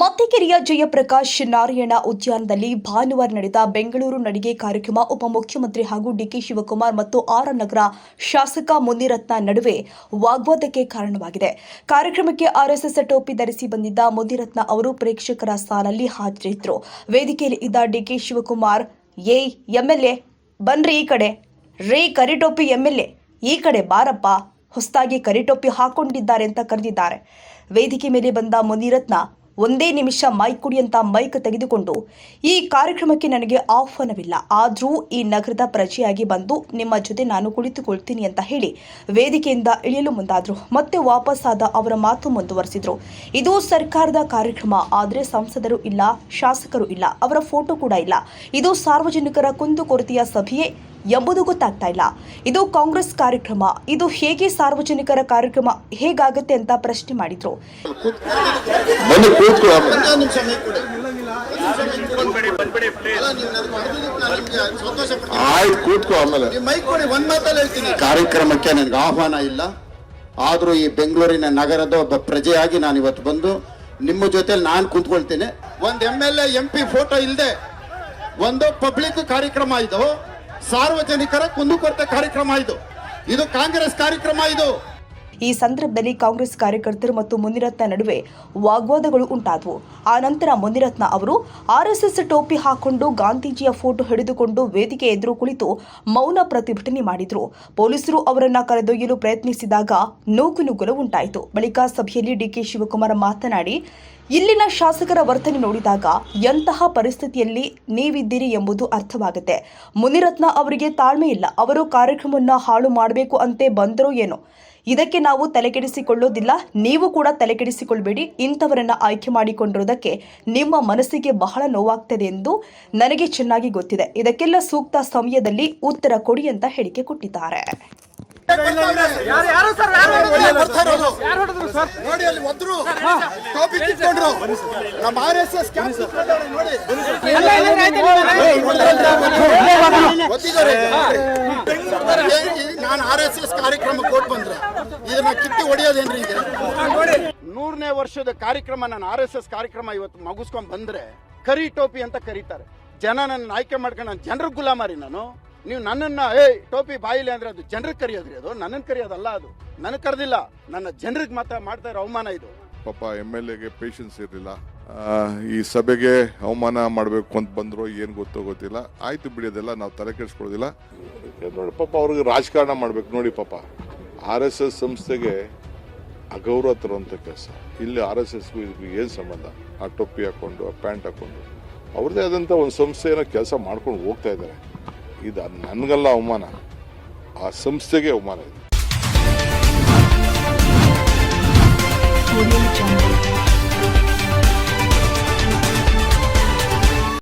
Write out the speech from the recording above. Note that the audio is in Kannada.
ಮತ್ತಿಕೆರೆಯ ಜಯಪ್ರಕಾಶ್ ನಾರಾಯಣ ಉದ್ಯಾನದಲ್ಲಿ ಭಾನುವಾರ ನಡೆದ ಬೆಂಗಳೂರು ನಡಿಗೆ ಕಾರ್ಯಕ್ರಮ ಉಪಮುಖ್ಯಮಂತ್ರಿ ಹಾಗೂ ಡಿಕೆ ಶಿವಕುಮಾರ್ ಮತ್ತು ಆರ ನಗರ ಶಾಸಕ ಮುನಿರತ್ನ ನಡುವೆ ವಾಗ್ವಾದಕ್ಕೆ ಕಾರಣವಾಗಿದೆ. ಕಾರ್ಯಕ್ರಮಕ್ಕೆ ಆರ್ಎಸ್ಎಸ್ ಟೋಪಿ ಧರಿಸಿ ಬಂದಿದ್ದ ಮುನಿರತ್ನ ಅವರು ಪ್ರೇಕ್ಷಕರ ಸಾಲಲ್ಲಿ ಹಾಜರಿದ್ದರು. ವೇದಿಕೆಯಲ್ಲಿ ಇದ್ದ ಡಿಕೆ ಶಿವಕುಮಾರ್, ಏಯ್ ಎಂಎಲ್ಎ ಬನ್ರಿ ಈ ಕಡೆ. ರೇ ಕರಿಟೋಪಿ ಎಂಎಲ್ಎ ಈ ಕಡೆ ಬಾರಪ್ಪ. ಹೊಸದಾಗಿ ಕರಿಟೊಪ್ಪಿ ಹಾಕೊಂಡಿದ್ದಾರೆ ಅಂತ ಕರೆದಿದ್ದಾರೆ. ವೇದಿಕೆ ಮೇಲೆ ಬಂದ ಮುನಿರತ್ನ ಒಂದೇ ನಿಮಿಷ ಮೈಕ್ ಕುಡಿ ಅಂತ ಮೈಕ್ ತೆಗೆದುಕೊಂಡು, ಈ ಕಾರ್ಯಕ್ರಮಕ್ಕೆ ನನಗೆ ಆಹ್ವಾನವಿಲ್ಲ. ಆದರೂ ಈ ನಗರದ ಪ್ರಜೆಯಾಗಿ ಬಂದು ನಿಮ್ಮ ಜೊತೆ ನಾನು ಕುಳಿತುಕೊಳ್ತೀನಿ ಅಂತ ಹೇಳಿ ವೇದಿಕೆಯಿಂದ ಇಳಿಯಲು ಮುಂದಾದರು. ಮತ್ತೆ ವಾಪಸ್ಸಾದ ಅವರ ಮಾತು ಮುಂದುವರೆಸಿದ್ರು. ಇದು ಸರ್ಕಾರದ ಕಾರ್ಯಕ್ರಮ, ಆದರೆ ಸಂಸದರು ಇಲ್ಲ, ಶಾಸಕರು ಇಲ್ಲ, ಅವರ ಫೋಟೋ ಕೂಡ ಇಲ್ಲ. ಇದು ಸಾರ್ವಜನಿಕರ ಕುಂದುಕೊರತೆಯ ಸಭೆಯೇ. ಎಂಬುದು ಗೊತ್ತಾಗ್ತಾ ಇಲ್ಲ. ಇದು ಕಾಂಗ್ರೆಸ್ ಕಾರ್ಯಕ್ರಮ. ಇದು ಹೇಗೆ ಸಾರ್ವಜನಿಕರ ಕಾರ್ಯಕ್ರಮ? ಹೇಗಾಗುತ್ತೆ ಅಂತ ಪ್ರಶ್ನೆ ಮಾಡಿದ್ರು. ಕಾರ್ಯಕ್ರಮಕ್ಕೆ ನನಗೆ ಆಹ್ವಾನ ಇಲ್ಲ. ಆದರೂ ಈ ಬೆಂಗಳೂರಿನ ನಗರದ ಒಬ್ಬ ಪ್ರಜೆಯಾಗಿ ನಾನು ಇವತ್ತು ಬಂದು ನಿಮ್ಮ ಜೊತೆ ನಾನು ಕುಂತ್ಕೊಳ್ತೀನಿ. ಒಂದು M L A M P photo ಇಲ್ಲದೆ ಒಂದು ಪಬ್ಲಿಕ್ ಕಾರ್ಯಕ್ರಮ ಇದು. ಸಾರ್ವಜನಿಕರ ಕುಂದುಕೊರತೆ ಕಾರ್ಯಕ್ರಮ ಇದು. ಇದು ಕಾಂಗ್ರೆಸ್ ಕಾರ್ಯಕ್ರಮ ಇದು. ಈ ಸಂದರ್ಭದಲ್ಲಿ ಕಾಂಗ್ರೆಸ್ ಕಾರ್ಯಕರ್ತರು ಮತ್ತು ಮುನಿರತ್ನ ನಡುವೆ ವಾಗ್ವಾದಗಳು ಉಂಟಾದವು. ಆ ನಂತರ ಮುನಿರತ್ನ ಅವರು ಆರ್ಎಸ್ಎಸ್ ಟೋಪಿ ಹಾಕೊಂಡು ಗಾಂಧೀಜಿಯ ಫೋಟೋ ಹಿಡಿದುಕೊಂಡು ವೇದಿಕೆ ಎದುರು ಕುಳಿತು ಮೌನ ಪ್ರತಿಭಟನೆ ಮಾಡಿದರು. ಪೊಲೀಸರು ಅವರನ್ನು ಕರೆದೊಯ್ಯಲು ಪ್ರಯತ್ನಿಸಿದಾಗ ನೂಕುನುಗ್ಗಲು ಉಂಟಾಯಿತು. ಬಳಿಕ ಸಭೆಯಲ್ಲಿ ಡಿಕೆ ಶಿವಕುಮಾರ್ ಮಾತನಾಡಿ, ಇಲ್ಲಿನ ಶಾಸಕರ ವರ್ತನೆ ನೋಡಿದಾಗ ಎಂತಹ ಪರಿಸ್ಥಿತಿಯಲ್ಲಿ ನೀವಿದ್ದೀರಿ ಎಂಬುದು ಅರ್ಥವಾಗುತ್ತೆ. ಮುನಿರತ್ನ ಅವರಿಗೆ ತಾಳ್ಮೆ ಇಲ್ಲ. ಅವರು ಕಾರ್ಯಕ್ರಮವನ್ನು ಹಾಳು ಮಾಡಬೇಕು ಅಂತೆ ಬಂದರೋ ಏನೋ. ಇದಕ್ಕೆ ನಾವು ತಲೆಕೆಡಿಸಿಕೊಳ್ಳೋದಿಲ್ಲ. ನೀವು ಕೂಡ ತಲೆಕೆಡಿಸಿಕೊಳ್ಬೇಡಿ. ಇಂಥವರನ್ನ ಆಯ್ಕೆ ಮಾಡಿಕೊಂಡಿರೋದಕ್ಕೆ ನಿಮ್ಮ ಮನಸ್ಸಿಗೆ ಬಹಳ ನೋವಾಗ್ತದೆ ಎಂದು ನನಗೆ ಚೆನ್ನಾಗಿ ಗೊತ್ತಿದೆ. ಇದಕ್ಕೆಲ್ಲ ಸೂಕ್ತ ಸಮಯದಲ್ಲಿ ಉತ್ತರ ಕೊಡಿ ಅಂತ ಹೇಳಿಕೆ ಕೊಟ್ಟಿದ್ದಾರೆ. ಯಾರು ಸರ್ ಯಾರು. ಹೊಡೆದ್ರು ಸರ್ ನೋಡಿ ಅಲ್ಲಿ ಒದ್ರು ಟೋಪಿ ಕಿತ್ಕೊಂಡ್ರು ನಮ್ಮ ಆರ್ ಎಸ್ ಎಸ್ ನೋಡಿ. ಏನ್ ಈ- ನಾನು ಆರ್ ಎಸ್ ಎಸ್ ಕಾರ್ಯಕ್ರಮಕ್ಕೆ ಕೊಟ್ಟು ಬಂದ್ರೆ ಇದನ್ನ ಕಿತ್ತಿ ಹೊಡೆಯೋದೇನ್ರಿ ಈಗ ನೂರನೇ ವರ್ಷದ ಕಾರ್ಯಕ್ರಮ ನಾನು ಆರ್ ಎಸ್ ಎಸ್ ಕಾರ್ಯಕ್ರಮ ಇವತ್ತು ಮುಗಿಸ್ಕೊಂಡ್ ಬಂದ್ರೆ ಕರಿ ಟೋಪಿ ಅಂತ ಕರೀತಾರೆ ಜನ ನನ್ನ ಆಯ್ಕೆ ಮಾಡ್ಕೊಂಡು ನಾನು ಜನರ ಗುಲಾಮಾರಿ ನಾನು ನೀವು ನನ್ನನ್ನ ಏ ಟೋಪಿ ಬಾಯಿಲಿ ಅಂದ್ರೆ ಅದು ಜನರಿಗೆ ಕರೆಯೋದ್ರಿ ಅದು. ನನ್ನನ್ನು ಕರೆಯೋದಲ್ಲ ಅದು. ನನಗೆ ಕರೆದಿಲ್ಲ. ನನ್ನ ಜನರಿಗೆ ಮಾತ್ರ ಮಾಡ್ತಾ ಇರೋ ಅವಮಾನ ಇದು. ಪಾಪ ಎಂ ಎಲ್ ಎಗೆ ಪೇಷನ್ಸ್ ಇರಲಿಲ್ಲ. ಈ ಸಭೆಗೆ ಅವಮಾನ ಮಾಡಬೇಕು ಅಂತ ಬಂದ್ರು ಏನು ಗೊತ್ತೋ ಗೊತ್ತಿಲ್ಲ. ಆಯ್ತು ಬಿಡಿ ಅದೆಲ್ಲ ನಾವು ತಲೆ ಕೆಡಿಸ್ಕೊಳ್ಳೋದಿಲ್ಲ. ನೋಡಿ ಪಾಪ ಅವ್ರಿಗೆ ರಾಜಕಾರಣ ಮಾಡ್ಬೇಕು. ನೋಡಿ ಪಾಪ. ಆರ್ ಎಸ್ ಎಸ್ ಸಂಸ್ಥೆಗೆ ಅಗೌರವ ತರುವಂಥ ಕೆಲಸ. ಇಲ್ಲಿ ಆರ್ ಎಸ್ ಎಸ್ಗೂ ಇದಕ್ಕೂ ಏನು ಸಂಬಂಧ? ಆ ಟೊಪ್ಪಿ ಹಾಕೊಂಡು ಆ ಪ್ಯಾಂಟ್ ಹಾಕೊಂಡು. ಅವ್ರದ್ದೇ ಆದಂಥ ಒಂದು ಸಂಸ್ಥೆಯನ್ನು ಕೆಲಸ ಮಾಡ್ಕೊಂಡು ಹೋಗ್ತಾ ಇದ್ದಾರೆ. ಇದು ನನಗಲ್ಲ ಅವಮಾನ. ಆ ಸಂಸ್ಥೆಗೆ ಅವಮಾನ ಇದೆ.